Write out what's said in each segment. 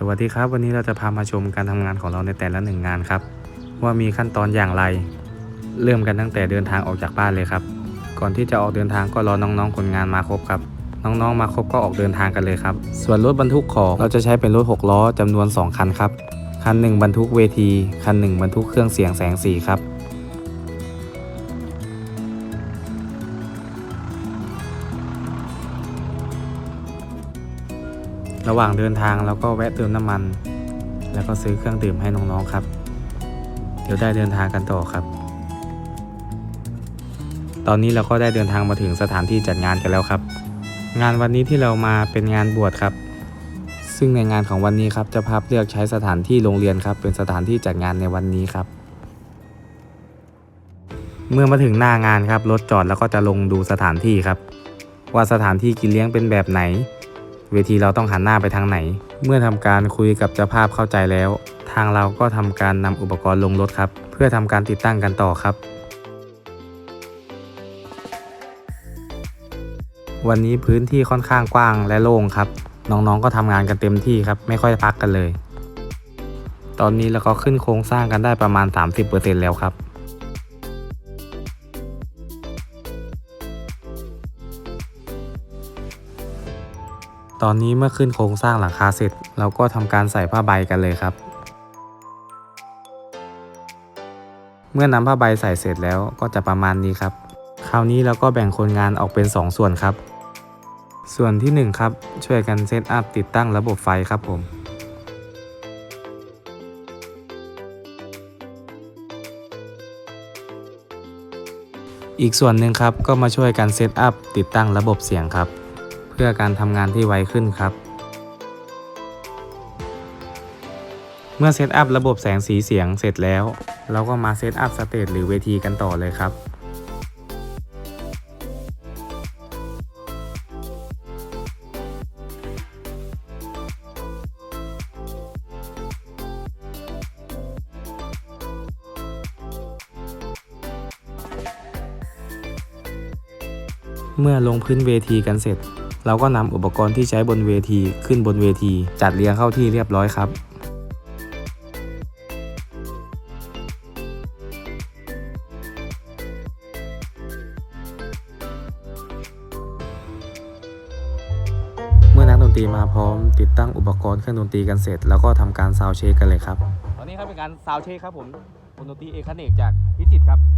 สวัสดีครับ วันนี้เราจะพามาชมการทำงานของเราในแต่ละหนึ่งงานครับ ว่ามีขั้นตอนอย่างไร เริ่มกันตั้งแต่เดินทางออกจากบ้านเลยครับ ก่อนที่จะออกเดินทางก็รอน้องๆคนงานมาครบครับ น้องๆมาครบก็ออกเดินทางกันเลยครับ ส่วนรถบรรทุกของเราจะใช้เป็นรถ6ล้อจำนวน 2 คันครับคันหนึ่งบรรทุกเวที คันหนึ่งบรรทุกเครื่องเสียงแสงสีครับ ระหว่างเดินทางเราก็แวะเติมน้ำมัน แล้วก็ซื้อเครื่องดื่มให้น้องๆครับ เดี๋ยวได้เดินทางกันต่อครับ ตอนนี้เราก็ได้เดินทางมาถึงสถานที่จัดงานกันแล้วครับ งานวันนี้ที่เรามาเป็นงานบวชครับ ซึ่งในงานของวันนี้ครับจะภาพเลือกใช้สถานที่โรงเรียนครับ เป็นสถานที่จัดงานในวันนี้ครับ เมื่อมาถึงหน้างานครับรถจอดแล้วก็จะลงดูสถานที่ครับ ว่าสถานที่กินเลี้ยงเป็นแบบไหน เวทีเราต้องหันหน้าไปทางไหน เมื่อทำการคุยกับเจ้าภาพเข้าใจแล้ว ทางเราก็ทำการนำอุปกรณ์ลงรถครับ เพื่อทำการติดตั้งกันต่อครับ วันนี้พื้นที่ค่อนข้างกว้างและโล่งครับ น้องๆก็ทำงานกันเต็มที่ครับ ไม่ค่อยพักกันเลย ตอนนี้เราก็ขึ้นโครงสร้างกันได้ประมาณ 30%แล้วครับ ตอนนี้เมื่อขึ้นโครงสร้างหลังคาเสร็จ เราก็ทำการใส่ผ้าใบกันเลยครับ เมื่อนำผ้าใบใส่เสร็จแล้วก็จะประมาณนี้ครับ คราวนี้เราก็แบ่งคนงานออกเป็น 2 ส่วนครับ ส่วนที่ 1 ครับ ช่วยกันเซตอัพติดตั้งระบบไฟครับผมอีกส่วนหนึ่งครับก็มาช่วยกันเซตอัพติดตั้งระบบเสียงครับ พื่อการทำงานที่ไวขึ้นครับ เมื่อเซตอัพระบบแสงสีเสียงเสร็จแล้ว เราก็มาเซตอัพสเตจหรือเวทีกันต่อเลยครับเมื่อลงพื้นเวทีกันเสร็จ เราก็นำอุปกรณ์ที่ใช้บนเวทีขึ้นบนเวที จัดเรียงเข้าที่เรียบร้อยครับเมื่อนักดนตรีมาพร้อมติดตั้งอุปกรณ์เครื่องดนตรีกันเสร็จ แล้วก็ทำการซาวเช็คกันเลยครับ ตอนนี้ครับเป็นการซาวเช็คครับผมบนดนตรีเอกเนกจากพิจิตรครับ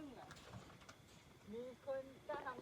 ครึ่งอะมีคนจะทำ